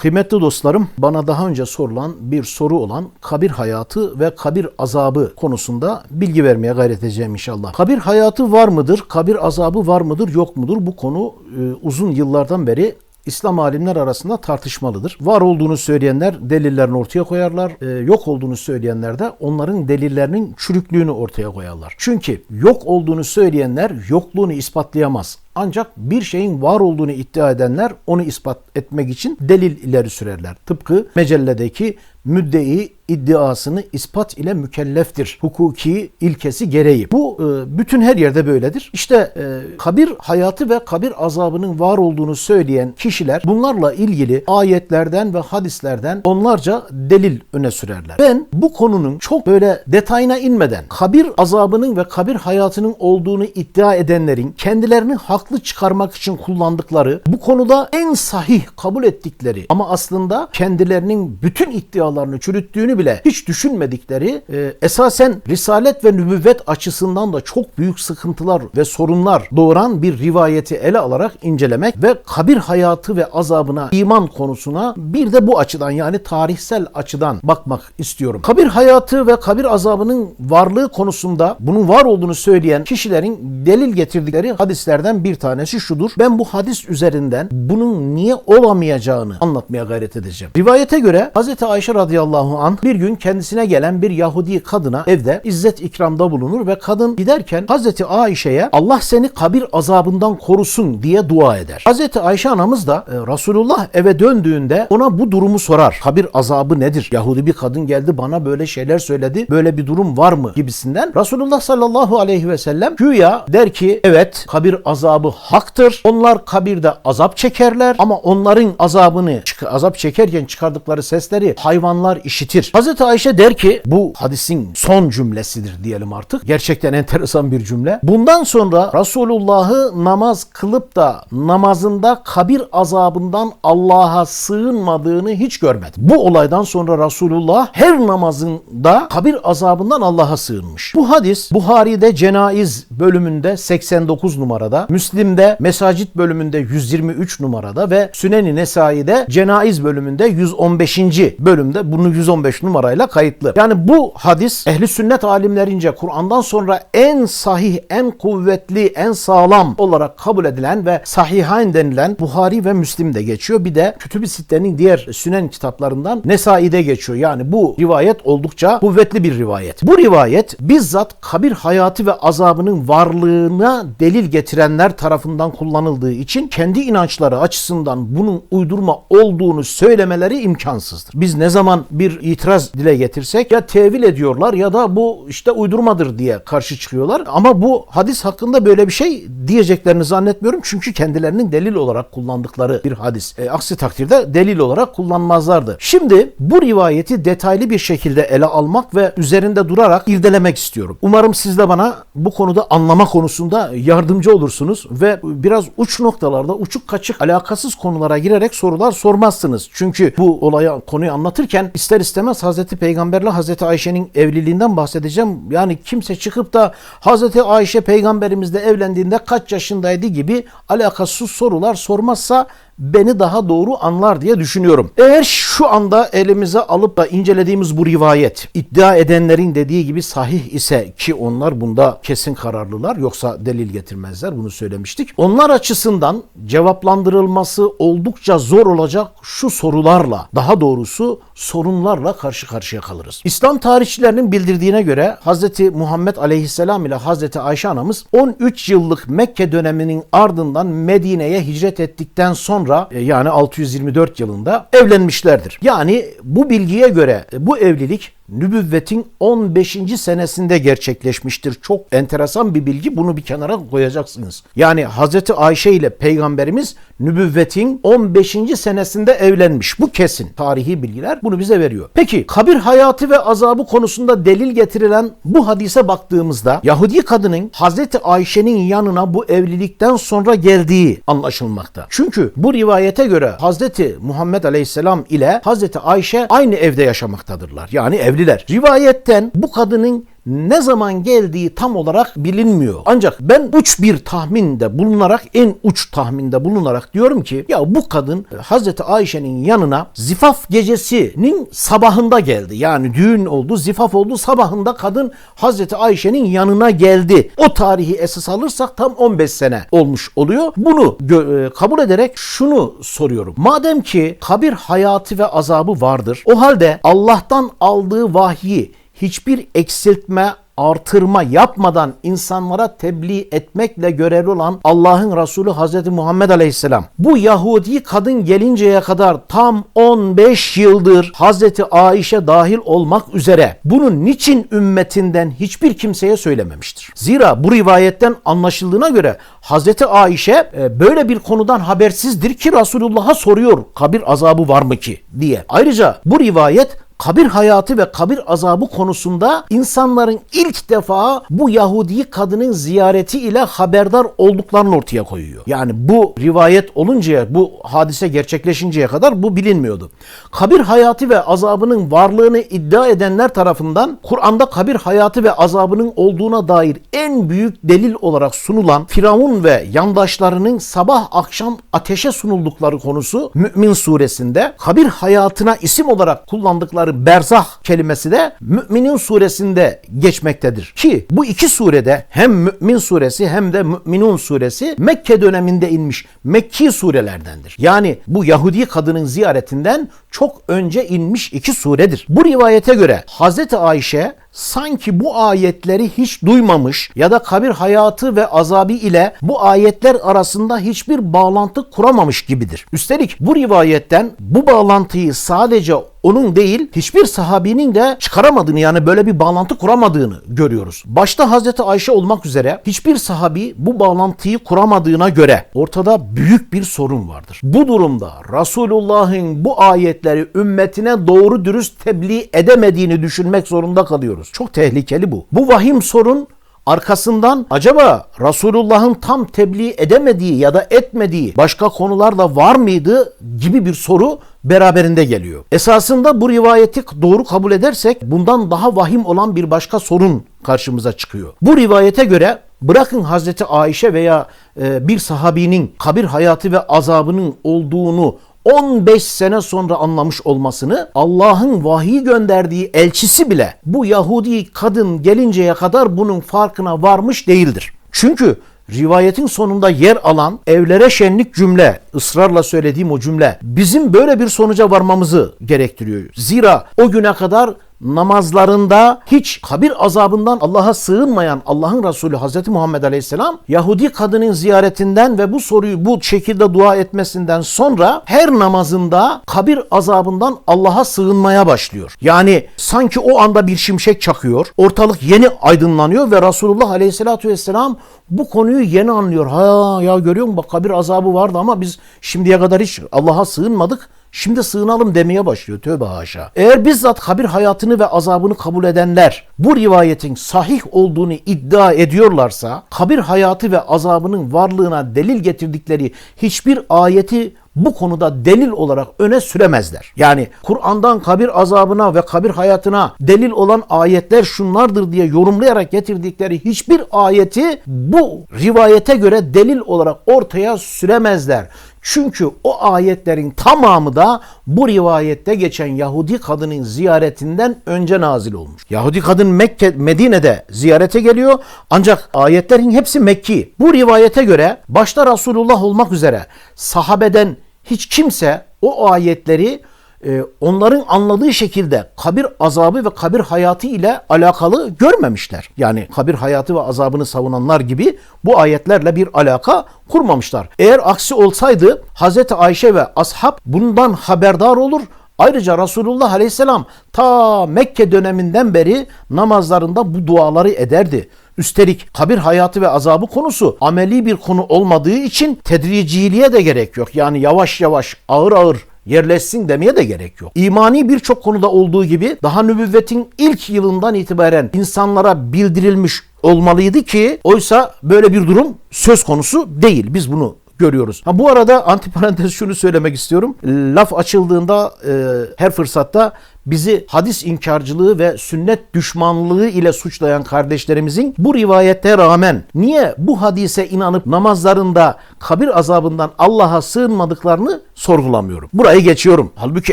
Kıymetli dostlarım, bana daha önce sorulan bir soru olan kabir hayatı ve kabir azabı konusunda bilgi vermeye gayret edeceğim inşallah. Kabir hayatı var mıdır? Kabir azabı var mıdır? Yok mudur? Bu konu e, uzun yıllardan beri İslam alimler arasında tartışmalıdır. Var olduğunu söyleyenler delillerini ortaya koyarlar. Ee, yok olduğunu söyleyenler de onların delillerinin çürüklüğünü ortaya koyarlar. Çünkü yok olduğunu söyleyenler yokluğunu ispatlayamaz. Ancak bir şeyin var olduğunu iddia edenler onu ispat etmek için delil ileri sürerler. Tıpkı mecelledeki müddei iddiasını ispat ile mükelleftir. Hukuki ilkesi gereği. Bu e, bütün her yerde böyledir. İşte e, kabir hayatı ve kabir azabının var olduğunu söyleyen kişiler bunlarla ilgili ayetlerden ve hadislerden onlarca delil öne sürerler. Ben bu konunun çok böyle detayına inmeden kabir azabının ve kabir hayatının olduğunu iddia edenlerin kendilerini haklı çıkarmak için kullandıkları bu konuda en sahih kabul ettikleri ama aslında kendilerinin bütün iddialarını çürüttüğünü bile hiç düşünmedikleri e, esasen risalet ve nübüvvet açısından da çok büyük sıkıntılar ve sorunlar doğuran bir rivayeti ele alarak incelemek ve kabir hayatı ve azabına iman konusuna bir de bu açıdan yani tarihsel açıdan bakmak istiyorum. Kabir hayatı ve kabir azabının varlığı konusunda bunun var olduğunu söyleyen kişilerin delil getirdikleri hadislerden bir tanesi şudur. Ben bu hadis üzerinden bunun niye olamayacağını anlatmaya gayret edeceğim. Rivayete göre Hz. Ayşe radıyallahu an bir gün kendisine gelen bir Yahudi kadına evde izzet ikramda bulunur ve kadın giderken Hz. Ayşe'ye Allah seni kabir azabından korusun diye dua eder. Hz. Ayşe anamız da e, Resulullah eve döndüğünde ona bu durumu sorar. Kabir azabı nedir? Yahudi bir kadın geldi bana böyle şeyler söyledi. Böyle bir durum var mı? gibisinden. Resulullah sallallahu aleyhi ve sellem güya der ki evet kabir azabı haktır. Onlar kabirde azap çekerler ama onların azabını azap çekerken çıkardıkları sesleri hayvanlar işitir. Hazreti Ayşe der ki bu hadisin son cümlesidir diyelim artık. Gerçekten enteresan bir cümle. Bundan sonra Resulullah'ı namaz kılıp da namazında kabir azabından Allah'a sığınmadığını hiç görmedim. Bu olaydan sonra Resulullah her namazında kabir azabından Allah'a sığınmış. Bu hadis Buhari'de Cenaiz bölümünde 89 numarada, Müslim'de Mesacit bölümünde 123 numarada ve Sünen-i Nesai'de Cenaiz bölümünde 115. bölümde bunu 115 numarayla kayıtlı. Yani bu hadis ehli sünnet alimlerince Kur'an'dan sonra en sahih, en kuvvetli, en sağlam olarak kabul edilen ve sahihain denilen Buhari ve Müslim'de geçiyor. Bir de Kütüb-i Sitte'nin diğer Sünen kitaplarından Nesai'de geçiyor. Yani bu rivayet oldukça kuvvetli bir rivayet. Bu rivayet bizzat kabir hayatı ve azabının varlığına delil getirenler tarafından kullanıldığı için kendi inançları açısından bunun uydurma olduğunu söylemeleri imkansızdır. Biz ne zaman bir itiraz dile getirsek ya tevil ediyorlar ya da bu işte uydurmadır diye karşı çıkıyorlar. Ama bu hadis hakkında böyle bir şey diyeceklerini zannetmiyorum. Çünkü kendilerinin delil olarak kullandıkları bir hadis. E, aksi takdirde delil olarak kullanmazlardı. Şimdi bu rivayeti detaylı bir şekilde ele almak ve üzerinde durarak irdelemek istiyorum. Umarım siz de bana bu konuda anlama konusunda yardımcı olursunuz ve biraz uç noktalarda uçuk kaçık alakasız konulara girerek sorular sormazsınız. Çünkü bu olaya konuyu anlatırken ister istemez Hazreti Peygamberle Hazreti Ayşe'nin evliliğinden bahsedeceğim. Yani kimse çıkıp da Hazreti Ayşe peygamberimizle evlendiğinde kaç yaşındaydı gibi alakasız sorular sormazsa beni daha doğru anlar diye düşünüyorum. Eğer şu anda elimize alıp da incelediğimiz bu rivayet iddia edenlerin dediği gibi sahih ise ki onlar bunda kesin kararlılar yoksa delil getirmezler bunu söylemiştik. Onlar açısından cevaplandırılması oldukça zor olacak şu sorularla daha doğrusu sorunlarla karşı karşıya kalırız. İslam tarihçilerinin bildirdiğine göre Hz. Muhammed Aleyhisselam ile Hz. Ayşe anamız 13 yıllık Mekke döneminin ardından Medine'ye hicret ettikten sonra e, yani 624 yılında evlenmişlerdir. Yani bu bilgiye göre e, bu evlilik nübüvvetin 15. senesinde gerçekleşmiştir. Çok enteresan bir bilgi. Bunu bir kenara koyacaksınız. Yani Hazreti Ayşe ile Peygamberimiz nübüvvetin 15. senesinde evlenmiş. Bu kesin. Tarihi bilgiler bunu bize veriyor. Peki kabir hayatı ve azabı konusunda delil getirilen bu hadise baktığımızda Yahudi kadının Hazreti Ayşe'nin yanına bu evlilikten sonra geldiği anlaşılmakta. Çünkü bu rivayete göre Hazreti Muhammed Aleyhisselam ile Hazreti Ayşe aynı evde yaşamaktadırlar. Yani evli evliler. Rivayetten bu kadının ne zaman geldiği tam olarak bilinmiyor. Ancak ben uç bir tahminde bulunarak en uç tahminde bulunarak diyorum ki ya bu kadın e, Hazreti Ayşe'nin yanına zifaf gecesinin sabahında geldi. Yani düğün oldu, zifaf oldu sabahında kadın Hazreti Ayşe'nin yanına geldi. O tarihi esas alırsak tam 15 sene olmuş oluyor. Bunu e, kabul ederek şunu soruyorum. Madem ki kabir hayatı ve azabı vardır. O halde Allah'tan aldığı vahyi hiçbir eksiltme, artırma yapmadan insanlara tebliğ etmekle görevli olan Allah'ın Resulü Hazreti Muhammed Aleyhisselam bu Yahudi kadın gelinceye kadar tam 15 yıldır Hazreti Ayşe dahil olmak üzere bunu niçin ümmetinden hiçbir kimseye söylememiştir? Zira bu rivayetten anlaşıldığına göre Hazreti Ayşe e, böyle bir konudan habersizdir ki Resulullah'a soruyor kabir azabı var mı ki diye. Ayrıca bu rivayet kabir hayatı ve kabir azabı konusunda insanların ilk defa bu Yahudi kadının ziyareti ile haberdar olduklarını ortaya koyuyor. Yani bu rivayet oluncaya, bu hadise gerçekleşinceye kadar bu bilinmiyordu. Kabir hayatı ve azabının varlığını iddia edenler tarafından Kur'an'da kabir hayatı ve azabının olduğuna dair en büyük delil olarak sunulan Firavun ve yandaşlarının sabah akşam ateşe sunuldukları konusu Mü'min suresinde kabir hayatına isim olarak kullandıkları berzah kelimesi de Müminin suresinde geçmektedir. Ki bu iki surede hem Mümin suresi hem de Müminun suresi Mekke döneminde inmiş Mekki surelerdendir. Yani bu Yahudi kadının ziyaretinden çok önce inmiş iki suredir. Bu rivayete göre Hazreti Ayşe sanki bu ayetleri hiç duymamış ya da kabir hayatı ve azabı ile bu ayetler arasında hiçbir bağlantı kuramamış gibidir. Üstelik bu rivayetten bu bağlantıyı sadece onun değil hiçbir sahabinin de çıkaramadığını yani böyle bir bağlantı kuramadığını görüyoruz. Başta Hazreti Ayşe olmak üzere hiçbir sahabi bu bağlantıyı kuramadığına göre ortada büyük bir sorun vardır. Bu durumda Resulullah'ın bu ayetleri ümmetine doğru dürüst tebliğ edemediğini düşünmek zorunda kalıyoruz. Çok tehlikeli bu. Bu vahim sorun Arkasından acaba Resulullah'ın tam tebliğ edemediği ya da etmediği başka konular da var mıydı gibi bir soru beraberinde geliyor. Esasında bu rivayeti doğru kabul edersek bundan daha vahim olan bir başka sorun karşımıza çıkıyor. Bu rivayete göre bırakın Hazreti Ayşe veya e, bir sahabinin kabir hayatı ve azabının olduğunu 15 sene sonra anlamış olmasını Allah'ın vahiy gönderdiği elçisi bile bu Yahudi kadın gelinceye kadar bunun farkına varmış değildir. Çünkü rivayetin sonunda yer alan evlere şenlik cümle, ısrarla söylediğim o cümle bizim böyle bir sonuca varmamızı gerektiriyor. Zira o güne kadar namazlarında hiç kabir azabından Allah'a sığınmayan Allah'ın Resulü Hazreti Muhammed Aleyhisselam Yahudi kadının ziyaretinden ve bu soruyu bu şekilde dua etmesinden sonra her namazında kabir azabından Allah'a sığınmaya başlıyor. Yani sanki o anda bir şimşek çakıyor. Ortalık yeni aydınlanıyor ve Resulullah Aleyhisselatü Vesselam bu konuyu yeni anlıyor. Ha ya görüyor musun bak kabir azabı vardı ama biz şimdiye kadar hiç Allah'a sığınmadık. Şimdi sığınalım demeye başlıyor tövbe haşa. Eğer bizzat kabir hayatını ve azabını kabul edenler bu rivayetin sahih olduğunu iddia ediyorlarsa kabir hayatı ve azabının varlığına delil getirdikleri hiçbir ayeti bu konuda delil olarak öne süremezler. Yani Kur'an'dan kabir azabına ve kabir hayatına delil olan ayetler şunlardır diye yorumlayarak getirdikleri hiçbir ayeti bu rivayete göre delil olarak ortaya süremezler. Çünkü o ayetlerin tamamı da bu rivayette geçen Yahudi kadının ziyaretinden önce nazil olmuş. Yahudi kadın Mekke, Medine'de ziyarete geliyor ancak ayetlerin hepsi Mekki. Bu rivayete göre başta Resulullah olmak üzere sahabeden hiç kimse o ayetleri e, onların anladığı şekilde kabir azabı ve kabir hayatı ile alakalı görmemişler. Yani kabir hayatı ve azabını savunanlar gibi bu ayetlerle bir alaka kurmamışlar. Eğer aksi olsaydı Hazreti Ayşe ve ashab bundan haberdar olur. Ayrıca Resulullah Aleyhisselam ta Mekke döneminden beri namazlarında bu duaları ederdi. Üstelik kabir hayatı ve azabı konusu ameli bir konu olmadığı için tedriciliğe de gerek yok. Yani yavaş yavaş ağır ağır yerleşsin demeye de gerek yok. İmani birçok konuda olduğu gibi daha nübüvvetin ilk yılından itibaren insanlara bildirilmiş olmalıydı ki oysa böyle bir durum söz konusu değil. Biz bunu görüyoruz. Ha, bu arada antiparantez şunu söylemek istiyorum. Laf açıldığında e, her fırsatta bizi hadis inkarcılığı ve sünnet düşmanlığı ile suçlayan kardeşlerimizin bu rivayete rağmen niye bu hadise inanıp namazlarında kabir azabından Allah'a sığınmadıklarını sorgulamıyorum. Burayı geçiyorum. Halbuki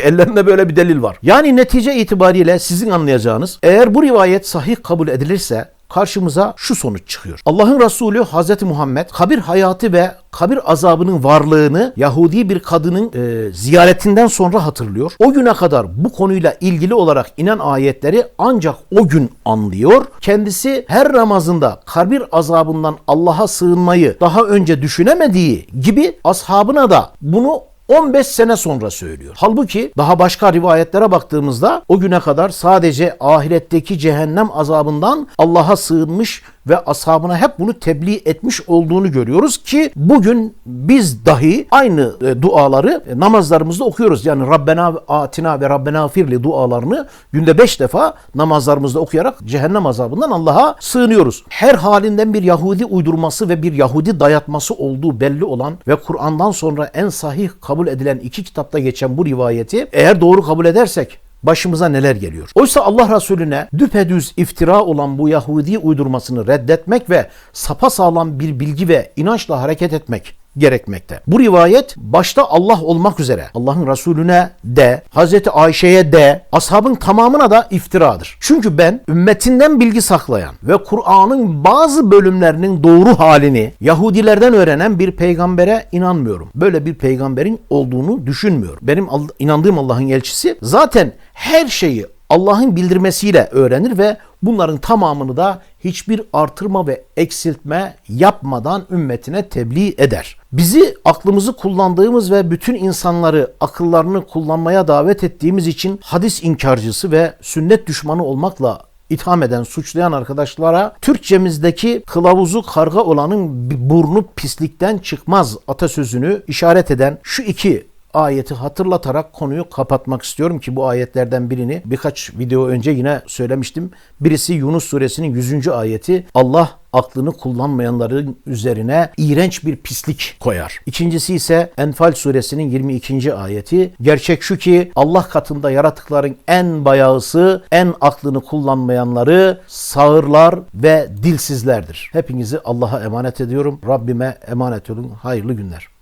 ellerinde böyle bir delil var. Yani netice itibariyle sizin anlayacağınız eğer bu rivayet sahih kabul edilirse karşımıza şu sonuç çıkıyor. Allah'ın Resulü Hazreti Muhammed kabir hayatı ve kabir azabının varlığını Yahudi bir kadının e, ziyaretinden sonra hatırlıyor. O güne kadar bu konuyla ilgili olarak inen ayetleri ancak o gün anlıyor. Kendisi her namazında kabir azabından Allah'a sığınmayı daha önce düşünemediği gibi ashabına da bunu 15 sene sonra söylüyor. Halbuki daha başka rivayetlere baktığımızda o güne kadar sadece ahiretteki cehennem azabından Allah'a sığınmış ve ashabına hep bunu tebliğ etmiş olduğunu görüyoruz ki bugün biz dahi aynı e, duaları e, namazlarımızda okuyoruz. Yani Rabbena atina ve Rabbena firli dualarını günde 5 defa namazlarımızda okuyarak cehennem azabından Allah'a sığınıyoruz. Her halinden bir Yahudi uydurması ve bir Yahudi dayatması olduğu belli olan ve Kur'an'dan sonra en sahih kabul edilen iki kitapta geçen bu rivayeti eğer doğru kabul edersek başımıza neler geliyor. Oysa Allah Resulüne düpedüz iftira olan bu Yahudi uydurmasını reddetmek ve sapasağlam bir bilgi ve inançla hareket etmek gerekmekte. Bu rivayet başta Allah olmak üzere Allah'ın Resulüne de, Hazreti Ayşe'ye de, ashabın tamamına da iftiradır. Çünkü ben ümmetinden bilgi saklayan ve Kur'an'ın bazı bölümlerinin doğru halini Yahudilerden öğrenen bir peygambere inanmıyorum. Böyle bir peygamberin olduğunu düşünmüyorum. Benim inandığım Allah'ın elçisi zaten her şeyi Allah'ın bildirmesiyle öğrenir ve bunların tamamını da hiçbir artırma ve eksiltme yapmadan ümmetine tebliğ eder. Bizi aklımızı kullandığımız ve bütün insanları akıllarını kullanmaya davet ettiğimiz için hadis inkarcısı ve sünnet düşmanı olmakla itham eden, suçlayan arkadaşlara Türkçemizdeki kılavuzu karga olanın burnu pislikten çıkmaz atasözünü işaret eden şu iki ayeti hatırlatarak konuyu kapatmak istiyorum ki bu ayetlerden birini birkaç video önce yine söylemiştim. Birisi Yunus suresinin 100. ayeti Allah aklını kullanmayanların üzerine iğrenç bir pislik koyar. İkincisi ise Enfal suresinin 22. ayeti. Gerçek şu ki Allah katında yaratıkların en bayağısı, en aklını kullanmayanları sağırlar ve dilsizlerdir. Hepinizi Allah'a emanet ediyorum. Rabbime emanet olun. Hayırlı günler.